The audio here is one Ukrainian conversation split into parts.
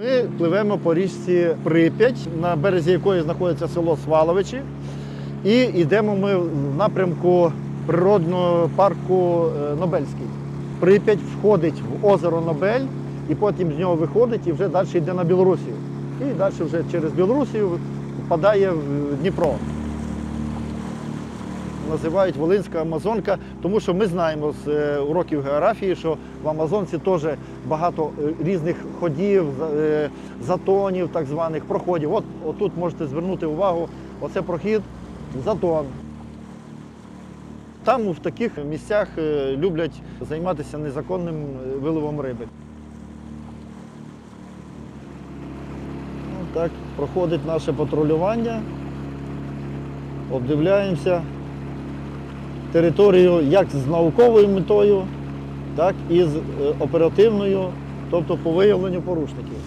Ми пливемо по річці Прип'ять, на березі якої знаходиться село Сваловичі. І йдемо ми в напрямку природного парку е, Нобельський. Прип'ять входить в озеро Нобель, і потім з нього виходить і вже далі йде на Білорусію. І далі вже через Білорусію впадає в Дніпро. Називають Волинська Амазонка, тому що ми знаємо з е, уроків географії, що в Амазонці теж багато е, різних ходів, е, затонів, так званих проходів. От отут можете звернути увагу, оце прохід затон. Там в таких місцях люблять займатися незаконним виловом риби. Ну, Так, проходить наше патрулювання. Обдивляємося територію як з науковою метою, так і з е, оперативною, тобто по виявленню порушників.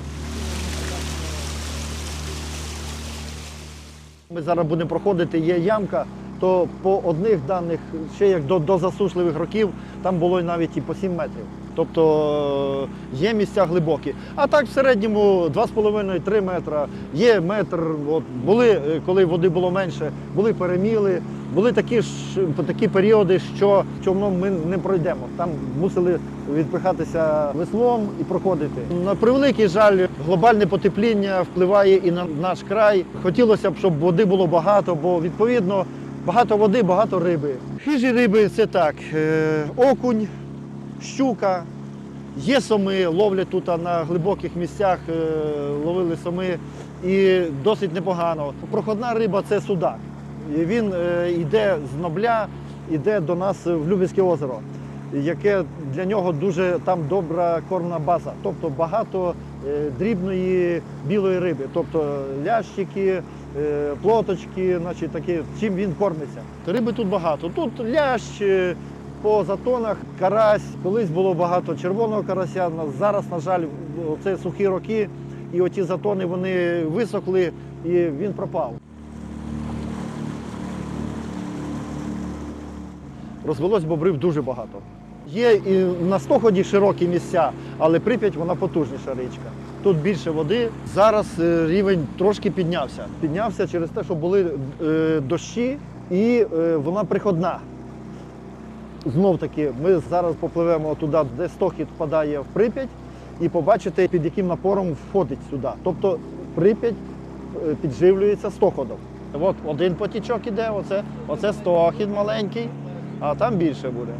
Ми зараз будемо проходити, є ямка, то по одних даних, ще як до, до засушливих років, там було навіть і по 7 метрів. Тобто е, є місця глибокі. А так в середньому 2,5-3 метра, є метр. От, були, е, коли води було менше, були переміли, були такі ж такі періоди, що човном ми не пройдемо. Там мусили відпихатися веслом і проходити. На превеликий жаль, глобальне потепління впливає і на наш край. Хотілося б, щоб води було багато, бо відповідно багато води, багато риби. Хижі риби це так: е, окунь, щука. Є соми, ловлять тут на глибоких місцях, е, ловили соми і досить непогано. Проходна риба це судак. Він е, йде з Нобля, йде до нас в Любівське озеро, яке для нього дуже там добра кормна база. Тобто багато е, дрібної білої риби, тобто лящики, е, плоточки, значить такі, чим він кормиться. Риби тут багато. Тут лящ. е, по затонах карась, колись було багато червоного карася. Зараз, на жаль, це сухі роки, і оті затони вони висохли і він пропав. Розвелось бобрив дуже багато. Є і на стоході широкі місця, але Прип'ять вона потужніша річка. Тут більше води. Зараз е, рівень трошки піднявся. Піднявся через те, що були е, дощі, і е, вона приходна. Знов таки, ми зараз попливемо туди, де стохід впадає в Прип'ять, і побачите, під яким напором входить сюди. Тобто Прип'ять підживлюється стоходом. От один потічок іде, оце, оце стохід маленький, а там більше буде.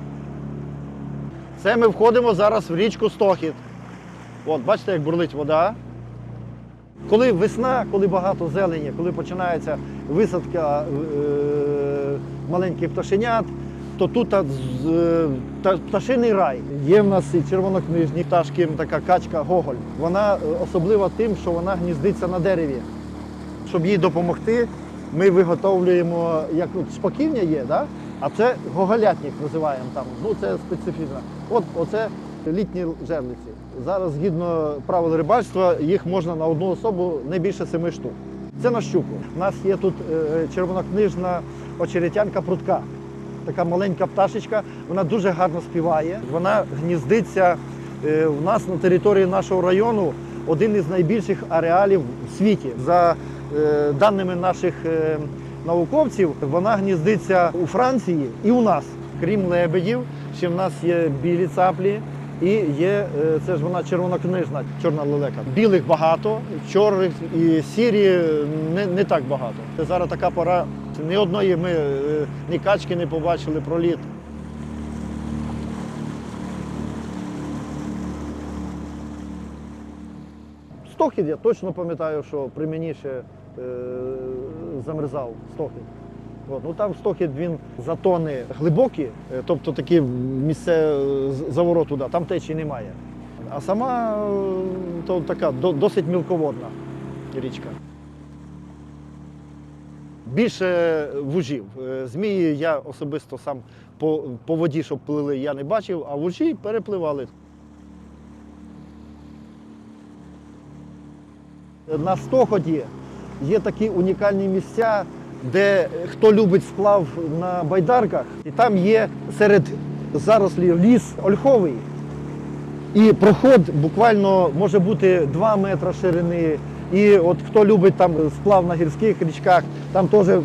Це ми входимо зараз в річку Стохід. От, бачите, як бурлить вода. Коли весна, коли багато зелені, коли починається висадка е, маленьких пташенят, то тут та, е, та- пташиний рай. Є в нас і червонокнижні пташки, така качка Гоголь. Вона е, особлива тим, що вона гніздиться на дереві. Щоб їй допомогти, ми виготовлюємо, як от шпаківня є, да? А це гоголятник називаємо там. Ну це специфічно. От оце літні жерлиці. Зараз, згідно правил рибальства, їх можна на одну особу не більше семи штук. Це на щуку. У нас є тут е, червонокнижна очеретянка прутка. Така маленька пташечка, вона дуже гарно співає. Вона гніздиться е, в нас на території нашого району один із найбільших ареалів в світі. За е, даними наших е, науковців, вона гніздиться у Франції і у нас. Крім лебедів, ще в нас є білі цаплі. І є, е, це ж вона червонокнижна, чорна лелека. Білих багато, чорних і сірі е, не, не так багато. Це зараз така пора. Ні одної ми е, ні качки не побачили проліт. Стохід я точно пам'ятаю, що при мені ще замерзав стохід. От, ну там стохід він затони глибокі, е, тобто такі місце е, заворот туди, там течії немає. А сама е, то така досить мілководна річка. Більше вужів. Змії я особисто сам по, по воді, щоб плили, я не бачив, а вужі перепливали. На стоході є такі унікальні місця, де хто любить сплав на байдарках, і там є серед зарослів ліс ольховий. І проход буквально може бути 2 метри ширини. І от хто любить там сплав на гірських річках, там теж, е,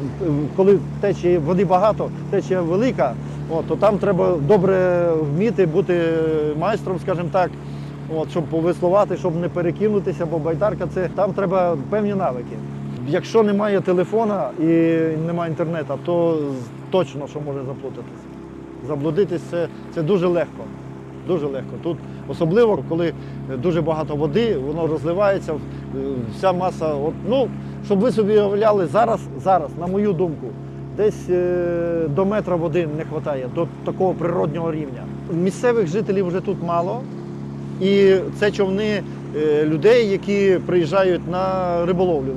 коли течії води багато, течія велика, от, то там треба добре вміти бути майстром, скажімо так, от, щоб повеслувати, щоб не перекинутися, бо байдарка це там треба певні навики. Якщо немає телефона і немає інтернету, то точно що може заплутатися. Заблудитись це, це дуже легко. Дуже легко. Тут особливо, коли дуже багато води, воно розливається, вся маса. От, ну, щоб ви собі уявляли, зараз, зараз, на мою думку, десь е, до метра води не вистачає, до такого природнього рівня. Місцевих жителів вже тут мало. І це човни е, людей, які приїжджають на риболовлю